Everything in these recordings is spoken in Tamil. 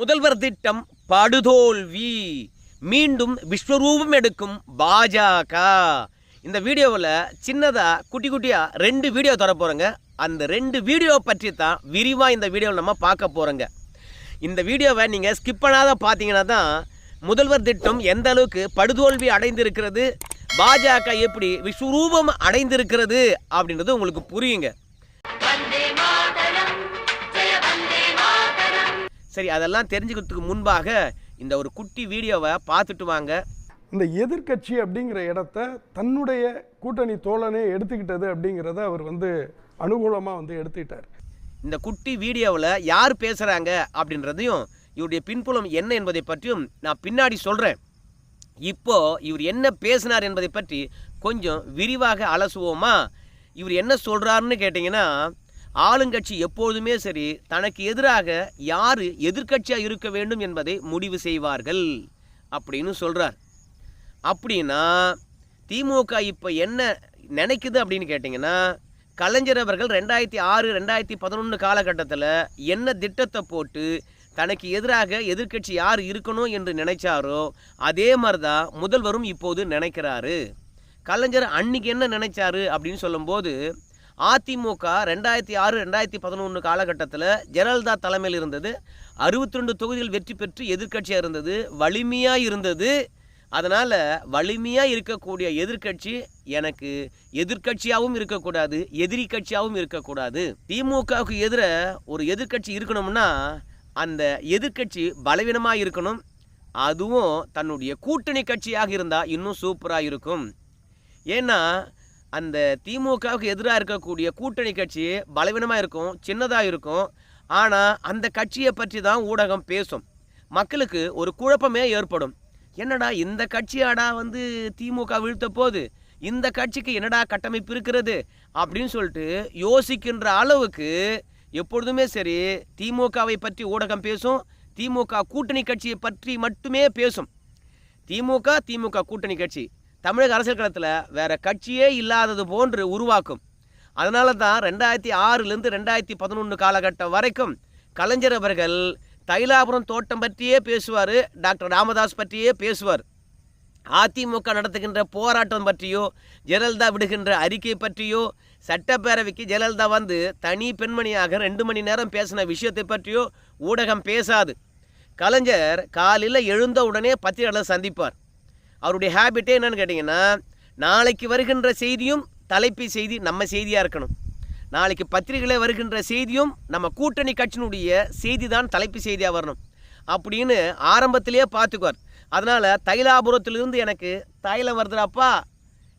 முதல்வர் திட்டம் படுதோல்வி. மீண்டும் விஸ்வரூபம் எடுக்கும் பாஜக. இந்த வீடியோவில் சின்னதாக குட்டி குட்டியாக ரெண்டு வீடியோ தர போகிறோங்க அந்த ரெண்டு வீடியோ பற்றி தான் விரிவாக இந்த வீடியோவில் நம்ம பார்க்க போகிறோங்க இந்த வீடியோவை நீங்கள் ஸ்கிப் பண்ணாத பார்த்தீங்கன்னா தான் முதல்வர் திட்டம் எந்த அளவுக்கு படுதோல்வி அடைந்திருக்கிறது பாஜக எப்படி விஸ்வரூபம் அடைந்திருக்கிறது அப்படின்றது உங்களுக்கு புரியுங்க. சரி அதெல்லாம் தெரிஞ்சுக்கிறதுக்கு முன்பாக இந்த ஒரு குட்டி வீடியோவை பார்த்துட்டு வாங்க. இந்த எதிர்க்கட்சி அப்படிங்கிற இடத்த தன்னுடைய கூட்டணி தோழனே எடுத்துக்கிட்டது அப்படிங்கிறத அவர் வந்து அனுகூலமாக வந்து எடுத்துக்கிட்டார். இந்த குட்டி வீடியோவில் யார் பேசுகிறாங்க அப்படின்றதையும் இவருடைய பின்புலம் என்ன என்பதை பற்றியும் நான் பின்னாடி சொல்கிறேன் இப்போ இவர் என்ன பேசினார் என்பதை பற்றி கொஞ்சம் விரிவாக அலசுவோமா? இவர் என்ன சொல்கிறாருன்னு கேட்டிங்கன்னா ஆளுங்கட்சி எப்போதுமே சரி தனக்கு எதிராக யார் எதிர்க்கட்சியாக இருக்க வேண்டும் என்பதை முடிவு செய்வார்கள் அப்படின்னு சொல்கிறார் அப்படின்னா திமுக இப்போ என்ன நினைக்குது அப்படின்னு கேட்டிங்கன்னா கலைஞர் அவர்கள் ரெண்டாயிரத்தி ஆறு ரெண்டாயிரத்தி பதினொன்று காலகட்டத்தில் என்ன திட்டத்தை போட்டு தனக்கு எதிராக எதிர்க்கட்சி யார் இருக்கணும் என்று நினைச்சாரோ அதே மாதிரி தான் முதல்வரும் இப்போது நினைக்கிறாரு. கலைஞர் அன்னைக்கு என்ன நினைச்சாரு அப்படின்னு சொல்லும்போது அதிமுக ரெண்டாயிரத்தி ஆறு ரெண்டாயிரத்தி பதினொன்று காலகட்டத்தில் ஜெயலலிதா தலைமையில் இருந்தது. அறுபத்தி ரெண்டு தொகுதிகள் வெற்றி பெற்று எதிர்க்கட்சியாக இருந்தது. வலிமையாக இருந்தது. அதனால் வலிமையாக இருக்கக்கூடிய எதிர்க்கட்சி எனக்கு எதிர்க்கட்சியாகவும் இருக்கக்கூடாது எதிரி கட்சியாகவும் இருக்கக்கூடாது. திமுகவுக்கு எதிர ஒரு எதிர்க்கட்சி இருக்கணும்னா அந்த எதிர்க்கட்சி பலவீனமாக இருக்கணும். அதுவும் தன்னுடைய கூட்டணி கட்சியாக இருந்தால் இன்னும் சூப்பராக இருக்கும். ஏன்னா அந்த திமுகவுக்கு எதிராக இருக்கக்கூடிய கூட்டணி கட்சி பலவீனமாக இருக்கும் சின்னதாக இருக்கும். ஆனால் அந்த கட்சியை பற்றி தான் ஊடகம் பேசும். மக்களுக்கு ஒரு குழப்பமே ஏற்படும். என்னடா இந்த கட்சியாடா வந்து திமுக வீழ்த்த போது இந்த கட்சிக்கு என்னடா கட்டமைப்பு இருக்கிறது? அப்படின்னு சொல்லிட்டு யோசிக்கின்ற அளவுக்கு எப்பொழுதுமே சரி திமுகவை பற்றி ஊடகம் பேசும் திமுக கூட்டணி கட்சியை பற்றி மட்டுமே பேசும். திமுக திமுக கூட்டணி கட்சி. தமிழக அரசியல் களத்தில் வேற கட்சியே இல்லாதது போன்று உருவாக்கும். அதனால தான் ரெண்டாயிரத்தி ஆறுலேருந்து ரெண்டாயிரத்தி பதினொன்று காலகட்டம் வரைக்கும் கலைஞர் அவர்கள் தைலாபுரம் தோட்டம் பற்றியே பேசுவார் டாக்டர் ராமதாஸ் பற்றியே பேசுவார். அதிமுக நடத்துகின்ற போராட்டம் பற்றியோ ஜெயலலிதா விடுகின்ற அறிக்கை பற்றியோ சட்டப்பேரவைக்கு ஜெயலலிதா வந்து தனி பெண்மணியாக ரெண்டு மணி நேரம் பேசின விஷயத்தை பற்றியோ ஊடகம் பேசாது. கலைஞர் காலையில் எழுந்த உடனே பத்திரிகையாளர் சந்திப்பார். அவருடைய ஹேபிட்டே என்னன்னு கேட்டிங்கன்னா நாளைக்கு வருகின்ற செய்தியும் தலைப்பு செய்தி நம்ம செய்தியாக இருக்கணும். நாளைக்கு பத்திரிகையில் வருகின்ற செய்தியும் நம்ம கூட்டணி கட்சியினுடைய செய்தி தான் தலைப்பு செய்தியாக வரணும். அப்படின்னு ஆரம்பத்திலேயே பார்த்துக்குவார். அதனால் தைலாபுரத்திலிருந்து எனக்கு தைலம் வருதுடாப்பா.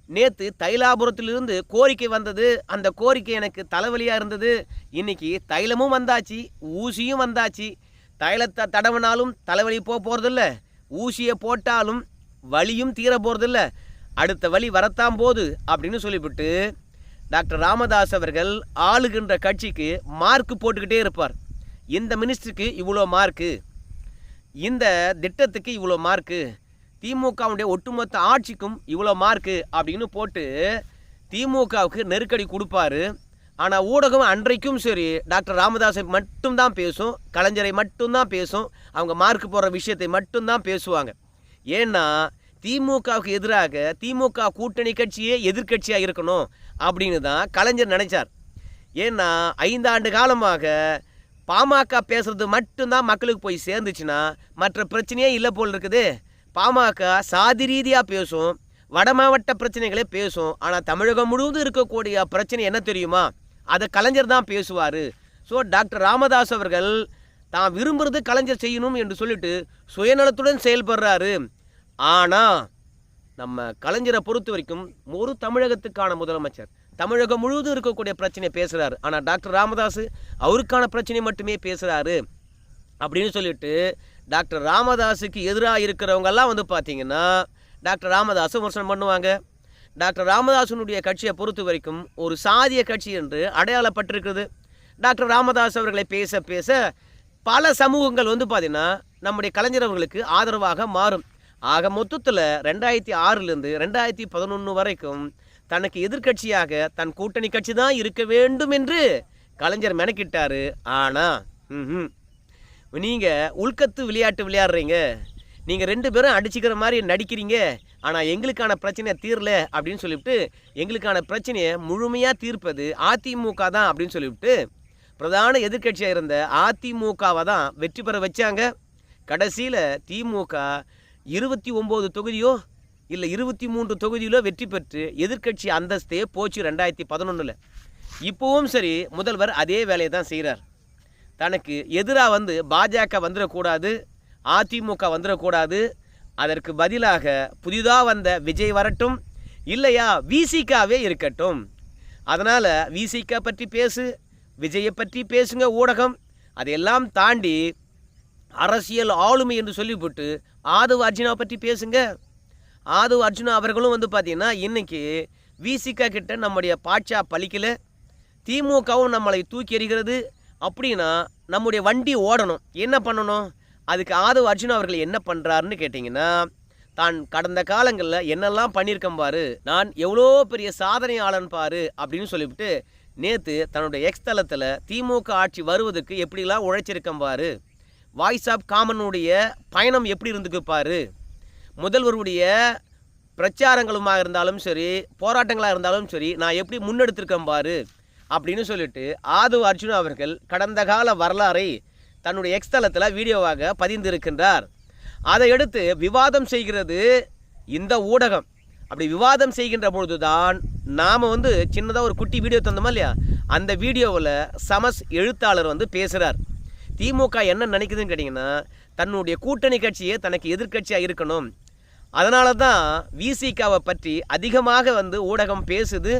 நேற்று தைலாபுரத்திலிருந்து கோரிக்கை வந்தது. அந்த கோரிக்கை எனக்கு தலைவலியாக இருந்தது. இன்னைக்கு தைலமும் வந்தாச்சு ஊசியும் வந்தாச்சு. தைலத்தை தடவினாலும் தலைவலி போக போகிறதில்ல ஊசியை போட்டாலும் வழியும் தீர போகிறதில்ல அடுத்த வழி வரத்தான் போது அப்படின்னு சொல்லிவிட்டு டாக்டர் ராமதாஸ் அவர்கள் ஆளுகின்ற கட்சிக்கு மார்க் போட்டுக்கிட்டே இருப்பார். இந்த மினிஸ்டருக்கு இவ்வளோ மார்க்கு இந்த திட்டத்துக்கு இவ்வளோ மார்க்கு திமுகவுடைய ஒட்டுமொத்த ஆட்சிக்கும் இவ்வளோ மார்க்கு அப்படின்னு போட்டு திமுகவுக்கு நெருக்கடி கொடுப்பாரு. ஆனால் ஊடகம் அன்றைக்கும் சரி டாக்டர் ராமதாஸை மட்டும்தான் பேசும் கலைஞரை மட்டும்தான் பேசும் அவங்க மார்க் போடுற விஷயத்தை மட்டும்தான் பேசுவாங்க. ஏன்னா திமுகவுக்கு எதிராக திமுக கூட்டணி கட்சியே எதிர்க்கட்சியாக இருக்கணும் அப்படின்னு தான் கலைஞர் நினைச்சார். ஏன்னா ஐந்தாண்டு காலமாக பாமக பேசுறது மட்டும்தான் மக்களுக்கு போய் சேர்ந்துச்சுன்னா மற்ற பிரச்சனையே இல்லை போல் இருக்குது. பாமக சாதி ரீதியாக பேசும் வட மாவட்ட பிரச்சனைகளே பேசும் ஆனால் தமிழகம் முழுவதும் இருக்கக்கூடிய பிரச்சனை என்ன தெரியுமா? அதை கலைஞர் தான் பேசுவார். ஸோ டாக்டர் ராமதாஸ் அவர்கள் தான் விரும்புறது கலைஞர் செய்யணும் என்று சொல்லிட்டு சுயநலத்துடன் செயல்படுறாரு. ஆனால் நம்ம கலைஞரை பொறுத்த வரைக்கும் ஒரு தமிழகத்துக்கான முதலமைச்சர் தமிழகம் முழுவதும் இருக்கக்கூடிய பிரச்சனையை பேசுகிறாரு ஆனால் டாக்டர் ராமதாஸ் அவருக்கான பிரச்சனை மட்டுமே பேசுகிறாரு அப்படின்னு சொல்லிட்டு டாக்டர் ராமதாஸுக்கு எதிராக இருக்கிறவங்கெல்லாம் வந்து பார்த்தீங்கன்னா டாக்டர் ராமதாஸை விமர்சனம் பண்ணுவாங்க. டாக்டர் ராமதாசனுடைய கட்சியை பொறுத்த வரைக்கும் ஒரு சாதிய கட்சி என்று அடையாளப்பட்டிருக்குது டாக்டர் ராமதாஸ் அவர்களை பேச பேச பல சமூகங்கள் வந்து பார்த்தீங்கன்னா நம்முடைய கலைஞரவர்களுக்கு ஆதரவாக மாறும். ஆக மொத்தத்தில் ரெண்டாயிரத்தி ஆறுலேருந்து ரெண்டாயிரத்தி பதினொன்று வரைக்கும் தனக்கு எதிர்க்கட்சியாக தன் கூட்டணி கட்சி தான் இருக்க வேண்டும் என்று கலைஞர் மெனக்கிட்டார். ஆனால் ம்ஹும். நீங்கள் உள்கத்து விளையாட்டு விளையாடுறீங்க. நீங்கள் ரெண்டு பேரும் அடிச்சுக்கிற மாதிரி நடிக்கிறீங்க. ஆனால் எங்களுக்கான பிரச்சனையை தீரல அப்படின்னு சொல்லிவிட்டு எங்களுக்கான பிரச்சனையை முழுமையாக தீர்ப்பது அதிமுக தான் அப்படின்னு சொல்லிவிட்டு பிரதான எதிர்க்கட்சியாக இருந்த அதிமுகவை தான் வெற்றி பெற வச்சாங்க. கடைசியில் திமுக இருபத்தி ஒம்பது தொகுதியோ இல்லை இருபத்தி மூன்று தொகுதியிலோ வெற்றி பெற்று எதிர்க்கட்சி அந்தஸ்தே போச்சு ரெண்டாயிரத்தி பதினொன்றில் இப்போவும் சரி முதல்வர் அதே வேலையை தான் செய்கிறார் தனக்கு எதிராக வந்து பாஜக வந்துடக்கூடாது அதிமுக வந்துடக்கூடாது அதற்கு பதிலாக புதிதாக வந்த விஜய் வரட்டும் இல்லையா விசிகாவே இருக்கட்டும். அதனால் விசிகா பற்றி பேசு விஜயை பற்றி பேசுங்க ஊடகம். அதையெல்லாம் தாண்டி அரசியல் ஆளுமை என்று சொல்லிவிட்டு ஆதவ் அர்ஜுனா பற்றி பேசுங்க. ஆதவ் அர்ஜுனா அவர்களும் வந்து பார்த்தீங்கன்னா இன்றைக்கி விசிகா கிட்ட நம்முடைய பாட்சா பழிக்கலை. திமுகவும் நம்மளை தூக்கி எறிகிறது. அப்படின்னா நம்முடைய வண்டி ஓடணும். என்ன பண்ணணும்? அதுக்கு ஆதவ் அர்ஜுனா அவர்கள் என்ன பண்ணுறாருன்னு கேட்டிங்கன்னா தான் கடந்த காலங்களில் என்னெல்லாம் பண்ணியிருக்கேன் பாரு நான் எவ்வளோ பெரிய சாதனையாளன் பாரு அப்படின்னு சொல்லிவிட்டு நேற்று தன்னுடைய எக்ஸ் தளத்தில் திமுக ஆட்சி வருவதற்கு எப்படிலாம் உழைச்சிருக்கம் பாரு. வாய்ஸ் ஆஃப் காமனுடைய பயணம் எப்படி இருந்துக்கு பாரு. முதல்வருடைய பிரச்சாரங்களுமாக இருந்தாலும் சரி போராட்டங்களாக இருந்தாலும் சரி நான் எப்படி முன்னெடுத்திருக்கேன் பாரு அப்படின்னு சொல்லிட்டு ஆதவ் அர்ஜுனா அவர்கள் கடந்த கால வரலாறை தன்னுடைய எக்ஸ் தளத்தில் வீடியோவாக பதிந்திருக்கின்றார். அதையடுத்து விவாதம் செய்கிறது இந்த ஊடகம். அப்படி விவாதம் செய்கின்ற பொழுதுதான் நாம் வந்து சின்னதாக ஒரு குட்டி வீடியோ தந்தோமா இல்லையா? அந்த வீடியோவில் சமஸ் எழுத்தாளர் வந்து பேசுகிறார் திமுக என்ன நினைக்குதுன்னு கேட்டிங்கன்னா தன்னுடைய கூட்டணி கட்சியே தனக்கு எதிர்க்கட்சியாக இருக்கணும். அதனால தான் விசிகாவை பற்றி அதிகமாக வந்து ஊடகம் பேசுது.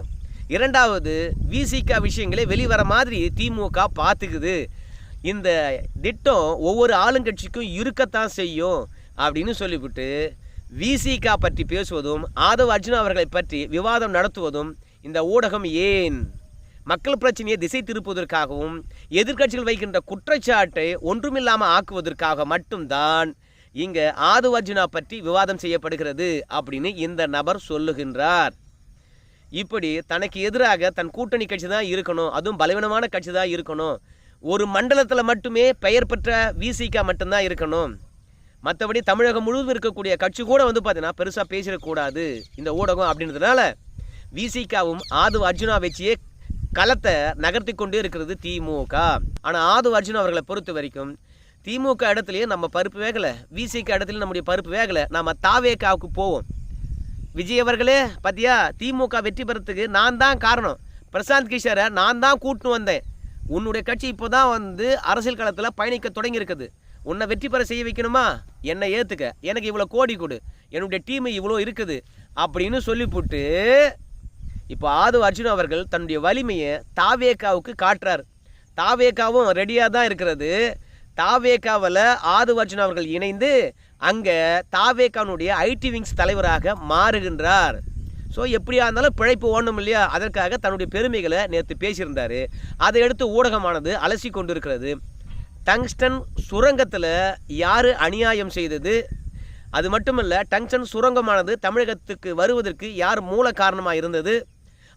இரண்டாவது விசிகா விஷயங்களே வெளிவர மாதிரி திமுக பார்த்துக்குது. இந்த திட்டம் ஒவ்வொரு ஆளுங்கட்சிக்கும் இருக்கத்தான் செய்யும் அப்படின்னு சொல்லிவிட்டு விசிகா பற்றி பேசுவதும் ஆதவ் அர்ஜுனா அவர்களை பற்றி விவாதம் நடத்துவதும் இந்த ஊடகம் ஏன்? மக்கள் பிரச்சனையை திசை திருப்புவதற்காகவும் எதிர்க்கட்சிகள் வைக்கின்ற குற்றச்சாட்டை ஒன்றுமில்லாமல் ஆக்குவதற்காக மட்டும்தான் இங்கே ஆதவ் அர்ஜுனா பற்றி விவாதம் செய்யப்படுகிறது அப்படின்னு இந்த நபர் சொல்லுகின்றார். இப்படி தனக்கு எதிராக தன் கூட்டணி கட்சி தான் இருக்கணும் அதுவும் பலவீனமான கட்சி தான் இருக்கணும். ஒரு மண்டலத்தில் மட்டுமே பெயர் பெற்ற விசிகா மட்டும்தான் இருக்கணும். மற்றபடி தமிழகம் முழுவதும் இருக்கக்கூடிய கட்சி கூட வந்து பார்த்தீங்கன்னா பெருசாக பேசிடக்கூடாது இந்த ஊடகம் அப்படின்றதுனால விசிகாவும் ஆது அர்ஜுனா வச்சியே களத்தை நகர்த்தி கொண்டே இருக்கிறது திமுக. ஆனால் ஆது அர்ஜுன் அவர்களை பொறுத்த வரைக்கும் திமுக இடத்துலையும் நம்ம பருப்பு வேகலை விசிக இடத்துலையும் நம்முடைய பருப்பு வேகலை. நம்ம தாவேக்காவுக்கு போவோம். விஜய் அவர்களே பார்த்தியா திமுக வெற்றி பெறத்துக்கு நான் தான் காரணம். பிரசாந்த் கிஷோரை நான் தான் கூட்டின்னு வந்தேன். உன்னுடைய கட்சி இப்போ தான் வந்து அரசியல் களத்தில் பயணிக்க தொடங்கியிருக்குது. உன்னை வெற்றி பெற செய்ய வைக்கணுமா? என்னை ஏற்றுக்க எனக்கு இவ்வளோ கோடி கொடு. என்னுடைய டீம் இவ்வளோ இருக்குது. அப்படின்னு சொல்லிவிட்டு இப்போ ஆது அர்ஜுன் அவர்கள் தன்னுடைய வலிமையை தாவேக்காவுக்கு காட்டுறார். தாவேக்காவும் ரெடியாக தான் இருக்கிறது. தாவேக்காவில் ஆது அர்ஜுன் அவர்கள் இணைந்து அங்கே தாவேக்கானுடைய ஐடி விங்ஸ் தலைவராக மாறுகின்றார். ஸோ எப்படியா இருந்தாலும் பிழைப்பு ஓடணும் இல்லையா? அதற்காக தன்னுடைய பெருமைகளை நேற்று பேசியிருந்தார். அதை எடுத்து ஊடகமானது அலசி கொண்டிருக்கிறது டங்ஸ்டன் சுரங்கத்தில் யார் அநியாயம் செய்தது? அது மட்டுமல்ல டங்ஸ்டன் சுரங்கமானது தமிழகத்துக்கு வருவதற்கு யார் மூல காரணமாக இருந்தது?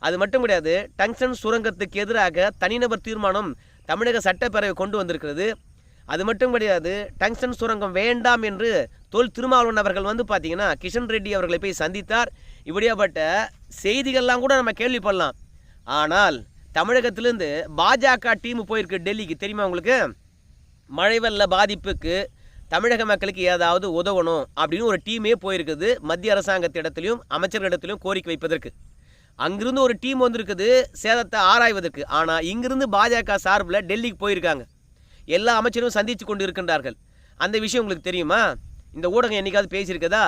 அது மட்டும் கிடையாது டங்ஸ்டன் சுரங்கத்துக்கு எதிராக தனிநபர் தீர்மானம் தமிழக சட்டப்பேரவை கொண்டு வந்திருக்கிறது. அது மட்டும் கிடையாது டங்ஸ்டன் சுரங்கம் வேண்டாம் என்று தொல் திருமாவளவன் அவர்கள் வந்து பார்த்தீங்கன்னா கிஷன் ரெட்டி அவர்களை போய் சந்தித்தார். இப்படியாப்பட்ட செய்திகள்லாம் கூட நம்ம கேள்விப்படலாம். ஆனால் தமிழகத்திலேருந்து பாஜக டீம் போயிருக்கு டெல்லிக்கு. தெரியுமா உங்களுக்கு? மழை வெள்ள பாதிப்புக்கு தமிழக மக்களுக்கு ஏதாவது உதவணும் அப்படின்னு ஒரு டீமே போயிருக்குது மத்திய அரசாங்கத்திடத்திலையும் அமைச்சர்களிடத்திலையும் கோரிக்கை வைப்பதற்கு. அங்கிருந்து ஒரு டீம் வந்திருக்குது சேதத்தை ஆராய்வதற்கு. ஆனால் இங்கிருந்து பாஜக சார்பில் டெல்லிக்கு போயிருக்காங்க. எல்லா அமைச்சரும் சந்தித்து கொண்டு இருக்கின்றார்கள் அந்த விஷயம் உங்களுக்கு தெரியுமா? இந்த ஊடகம் என்றைக்காவது பேசியிருக்கதா?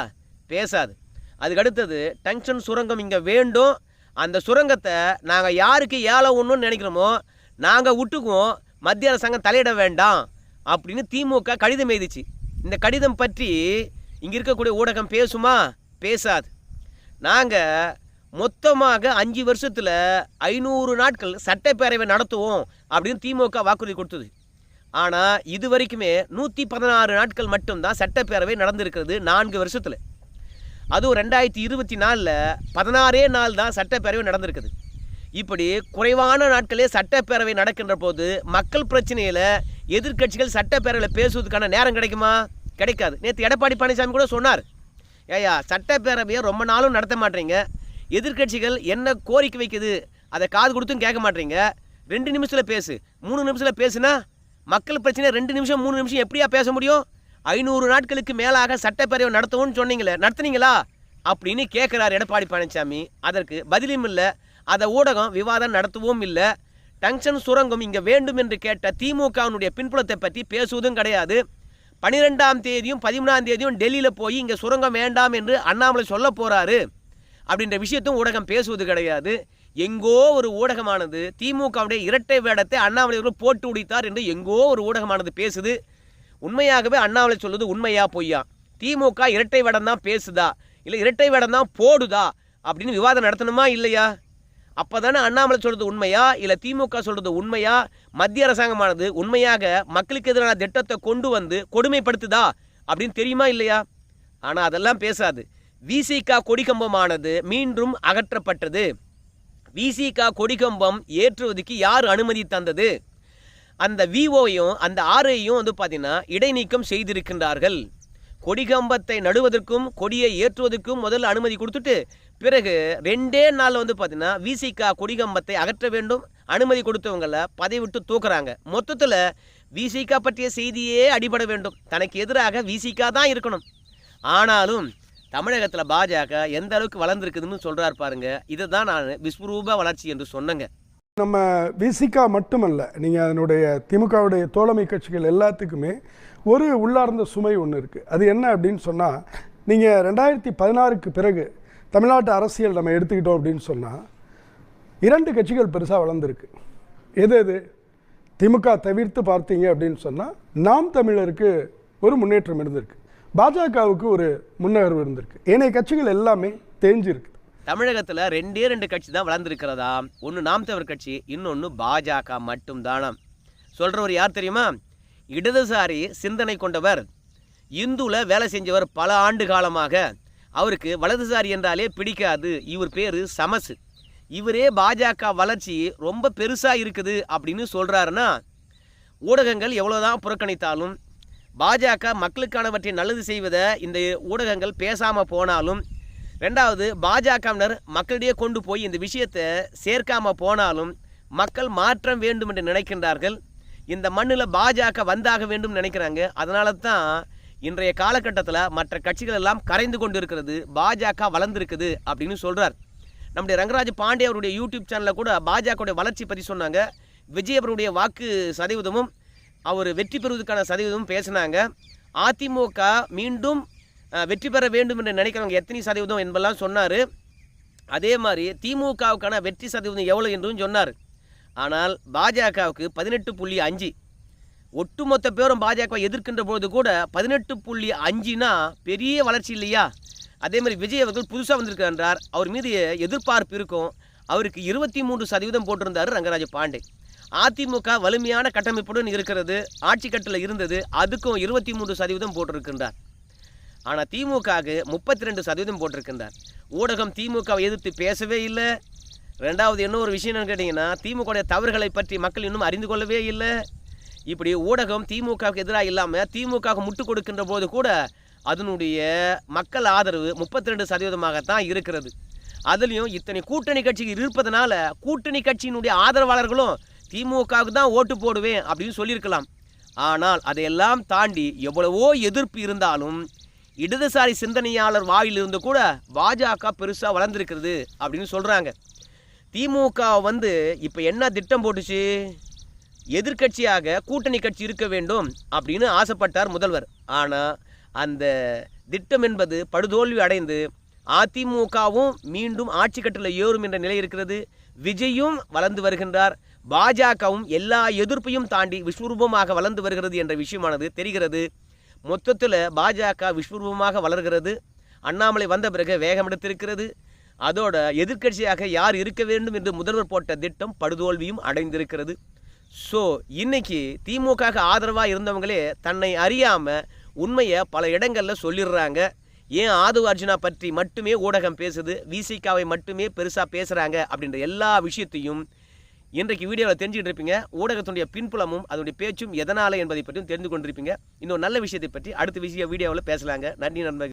பேசாது. அதுக்கு அடுத்தது டங்ஷன் சுரங்கம் இங்கே வேண்டும். அந்த சுரங்கத்தை நாங்கள் யாருக்கு ஏழை ஒன்றுன்னு நினைக்கிறோமோ நாங்கள் விட்டுக்குவோம். மத்திய அரசாங்கம் தலையிட வேண்டாம். அப்படின்னு திமுக கடிதம் எழுதிச்சு. இந்த கடிதம் பற்றி இங்கே இருக்கக்கூடிய ஊடகம் பேசுமா? பேசாது. நாங்கள் மொத்தமாக அஞ்சு வருஷத்தில் ஐநூறு நாட்கள் சட்டப்பேரவை நடத்துவோம் அப்படின்னு திமுக வாக்குறுதி கொடுத்தது. ஆனால் இது வரைக்குமே நூற்றி பதினாறு நாட்கள் மட்டும்தான் சட்டப்பேரவை நடந்திருக்கிறது நான்கு வருஷத்தில். அதுவும் ரெண்டாயிரத்தி இருபத்தி நாலில் பதினாறே நாள் தான் சட்டப்பேரவை நடந்திருக்குது. இப்படி குறைவான நாட்களே சட்டப்பேரவை நடக்கின்ற போது மக்கள் பிரச்சனையில் எதிர்க்கட்சிகள் சட்டப்பேரவையில் பேசுவதற்கான நேரம் கிடைக்குமா? கிடைக்காது. நேற்று எடப்பாடி பழனிசாமி கூட சொன்னார். ஏயா சட்டப்பேரவையை ரொம்ப நாளும் நடத்த மாட்டீங்க. எதிர்க்கட்சிகள் என்ன கோரிக்கை வைக்குது? அதை காது கொடுத்தும் கேட்க மாட்டீங்க. ரெண்டு நிமிஷத்தில் பேசு. மூணு நிமிஷத்தில் பேசுனா மக்கள் பிரச்சனை ரெண்டு நிமிஷம் மூணு நிமிஷம் எப்படியா பேச முடியும்? ஐநூறு நாட்களுக்கு மேலாக சட்டப்பேரவை நடத்தவும்னு சொன்னீங்களே நடத்துனீங்களா? அப்படின்னு கேட்குறார் எடப்பாடி பழனிசாமி. அதற்கு பதிலும் இல்லை. அதை ஊடகம் விவாதம் நடத்துவோம் இல்லை. டங்ஷன் சுரங்கம் இங்கே வேண்டும் என்று கேட்ட திமுகவினுடைய பின்புலத்தை பற்றி பேசுவதும் கிடையாது. பன்னிரெண்டாம் தேதியும் பதிமூணாம் தேதியும் டெல்லியில் போய் இங்கே சுரங்கம் வேண்டாம் என்று அண்ணாமலை சொல்ல போகிறாரு அப்படின்ற விஷயத்தும் ஊடகம் பேசுவது கிடையாது. எங்கோ ஒரு ஊடகமானது திமுகவுடைய இரட்டை வேடத்தை அண்ணாமலை அவர்கள் போட்டு உடைத்தார் என்று எங்கோ ஒரு ஊடகமானது பேசுது. உண்மையாகவே அண்ணாமலை சொல்லுது உண்மையா பொய்யா? திமுக இரட்டை வேடம் தான் பேசுதா? இல்லை இரட்டை வேடம் தான் போடுதா? அப்படின்னு விவாதம் நடத்தணுமா இல்லையா? அப்போ தானே அண்ணாமலை சொல்கிறது உண்மையா? இல்லை திமுக சொல்கிறது உண்மையா? மத்திய அரசாங்கமானது உண்மையாக மக்களுக்கு எதிரான திட்டத்தை கொண்டு வந்து கொடுமைப்படுத்துதா? அப்படின்னு தெரியுமா இல்லையா? ஆனால் அதெல்லாம் பேசாது. விசிகா கொடிக்கம்பமானது மீண்டும் அகற்றப்பட்டது. விசிகா கொடிக்கம்பம் ஏற்றுவதற்கு யார் அனுமதி தந்தது? அந்த விஓயும் அந்த ஆர்ஐயும் வந்து பார்த்தீங்கன்னா இடைநீக்கம் செய்திருக்கின்றார்கள். கொடிகம்பத்தை நடுவதற்கும் கொடியை ஏற்றுவதற்கும் முதல்ல அனுமதி கொடுத்துட்டு பிறகு ரெண்டே நாள் வந்து பார்த்தீங்கன்னா விசிகா கொடிகம்பத்தை அகற்ற வேண்டும். அனுமதி கொடுத்தவங்கள பதவி விட்டு தூக்குறாங்க. மொத்தத்தில் விசிகா பற்றிய செய்தியே அடிபட வேண்டும். தனக்கு எதிராக விசிகா தான் இருக்கணும். ஆனாலும் தமிழகத்தில் பாஜக எந்த அளவுக்கு வளர்ந்துருக்குதுன்னு சொல்கிறார் பாருங்க. இதை தான் நான் விஸ்வரூப வளர்ச்சி என்று சொன்னேங்க. நம்ம விசிகா மட்டுமல்ல நீங்கள் அதனுடைய திமுகவுடைய தோழமை கட்சிகள் எல்லாத்துக்குமே ஒரு உள்ளார்ந்த சுமை ஒன்று இருக்குது அது என்ன அப்படின்னு சொன்னால் நீங்கள் ரெண்டாயிரத்தி பதினாறுக்கு பிறகு தமிழ்நாட்டு அரசியல் நம்ம எடுத்துக்கிட்டோம் அப்படின்னு சொன்னால் இரண்டு கட்சிகள் பெருசாக வளர்ந்துருக்கு. எது எது? திமுக தவிர்த்து பார்த்தீங்க அப்படின்னு சொன்னால் நாம் தமிழருக்கு ஒரு முன்னேற்றம் இருந்திருக்கு. பாஜகவுக்கு ஒரு முன்னகர்வு இருந்திருக்கு. ஏனைய கட்சிகள் எல்லாமே தேஞ்சிருக்கு. தமிழகத்தில் ரெண்டே ரெண்டு கட்சி தான் வளர்ந்துருக்கிறதா? ஒன்று நாம் தமிழர் கட்சி இன்னொன்று பாஜக மட்டும்தானாம். சொல்கிறவர் யார் தெரியுமா? இடதுசாரி சிந்தனை கொண்டவர். இந்துவில் வேலை செஞ்சவர் பல ஆண்டு காலமாக. அவருக்கு வலதுசாரி என்றாலே பிடிக்காது. இவர் பேர் சமசு. இவரே பாஜக வளர்ச்சி ரொம்ப பெருசாக இருக்குது அப்படின்னு சொல்கிறாருன்னா ஊடகங்கள் எவ்வளோதான் புறக்கணித்தாலும் பாஜக மக்களுக்கானவற்றை நல்லது செய்வதை இந்த ஊடகங்கள் பேசாமல் போனாலும் ரெண்டாவது பாஜகவினர் மக்களிடையே கொண்டு போய் இந்த விஷயத்தை சேர்க்காமல் போனாலும் மக்கள் மாற்றம் வேண்டும் என்று நினைக்கின்றார்கள். இந்த மண்ணில் பாஜக வந்தாக வேண்டும் நினைக்கிறாங்க. அதனால தான் இன்றைய காலகட்டத்தில் மற்ற கட்சிகள் எல்லாம் கரைந்து கொண்டு இருக்கிறது பாஜக வளர்ந்துருக்குது அப்படின்னு சொல்கிறார் நம்முடைய ரங்கராஜ் பாண்டே அவருடைய யூடியூப் சேனலில் கூட பாஜகவுடைய வளர்ச்சி பற்றி சொன்னாங்க. விஜய் அவருடைய வாக்கு சதவீதமும் அவர் வெற்றி பெறுவதற்கான சதவீதமும் பேசினாங்க. அதிமுக மீண்டும் வெற்றி பெற வேண்டும் என்று நினைக்கிறவங்க எத்தனை சதவீதம் என்பதெல்லாம் சொன்னார். அதே மாதிரி திமுகவுக்கான வெற்றி சதவீதம் எவ்வளோ என்றும் சொன்னார். ஆனால் பாஜகவுக்கு பதினெட்டு புள்ளி அஞ்சு. ஒட்டுமொத்த பேரும் பாஜகவை எதிர்க்கின்ற பொழுது கூட பதினெட்டு புள்ளி அஞ்சுனா பெரிய வளர்ச்சி இல்லையா? அதே மாதிரி விஜய் அவர்கள் புதுசாக வந்திருக்கின்றார் அவர் மீது எதிர்பார்ப்பு இருக்கும். அவருக்கு இருபத்தி மூன்று சதவீதம் போட்டிருந்தார் ரங்கராஜ பாண்டே. அதிமுக வலிமையான கட்டமைப்புடன் இருக்கிறது. ஆட்சி கட்டில் இருந்தது. அதுக்கும் இருபத்தி மூன்று சதவீதம் போட்டிருக்கின்றார். ஆனால் திமுகவுக்கு முப்பத்தி ரெண்டு சதவீதம் போட்டிருக்கின்றார். ஊடகம் திமுகவை எதிர்த்து பேசவே இல்லை. ரெண்டாவது என்ன ஒரு விஷயம் என்னன்னு கேட்டிங்கன்னா திமுக தவறுகளை பற்றி மக்கள் இன்னும் அறிந்து கொள்ளவே இல்லை. இப்படி ஊடகம் திமுகவுக்கு எதிராக இல்லாமல் திமுகவுக்கு முட்டு கொடுக்கின்ற போது கூட அதனுடைய மக்கள் ஆதரவு முப்பத்தி ரெண்டு சதவீதமாகத்தான் இருக்கிறது. அதுலேயும் இத்தனை கூட்டணி கட்சிகள் இருப்பதனால கூட்டணி கட்சியினுடைய ஆதரவாளர்களும் திமுகவுக்கு தான் ஓட்டு போடுவேன் அப்படின்னு சொல்லியிருக்கலாம். ஆனால் அதையெல்லாம் தாண்டி எவ்வளவோ எதிர்ப்பு இருந்தாலும் இடதுசாரி சிந்தனையாளர் வாயிலிருந்து கூட பாஜக பெருசாக வளர்ந்துருக்கிறது அப்படின்னு சொல்கிறாங்க திமுக வந்து இப்போ என்ன திட்டம் போட்டுச்சு? எதிர்க்கட்சியாக கூட்டணி கட்சி இருக்க வேண்டும் அப்படின்னு ஆசைப்பட்டார் முதல்வர். ஆனால் அந்த திட்டம் என்பது படுதோல்வி அடைந்து அதிமுகவும் மீண்டும் ஆட்சி கட்டில் ஏறும் என்ற நிலை இருக்கிறது. விஜயும் வளர்ந்து வருகின்றார். பாஜகவும் எல்லா எதிர்ப்பையும் தாண்டி விஸ்வரூபமாக வளர்ந்து வருகிறது என்ற விஷயமானது தெரிகிறது. மொத்தத்தில் பாஜக விஸ்வரூபமாக வளர்கிறது. அண்ணாமலை வந்த பிறகு வேகம் எடுத்திருக்கிறது அதோட எதிர்க்கட்சியாக யார் இருக்க வேண்டும் என்று முதல்வர் போட்ட திட்டம் படுதோல்வியும் அடைந்திருக்கிறது. ஸோ இன்னைக்கு திமுக ஆதரவாக இருந்தவங்களே தன்னை அறியாமல் உண்மையை பல இடங்களில் சொல்லிடுறாங்க. ஏன் ஆது அர்ஜுனா பற்றி மட்டுமே ஊடகம் பேசுது விசிகாவை மட்டுமே பெருசாக பேசுகிறாங்க அப்படின்ற எல்லா விஷயத்தையும் இன்றைக்கு வீடியோவில் தெரிஞ்சுக்கிட்டு இருப்பீங்க. ஊடகத்துடைய பின்புலமும் அதனுடைய பேச்சும் எதனால் என்பதை பற்றியும் தெரிந்து கொண்டிருப்பீங்க. இன்னொரு நல்ல விஷயத்தை பற்றி அடுத்த விஷய வீடியோவில் பேசலாங்க. நன்றி நண்பர்கள்.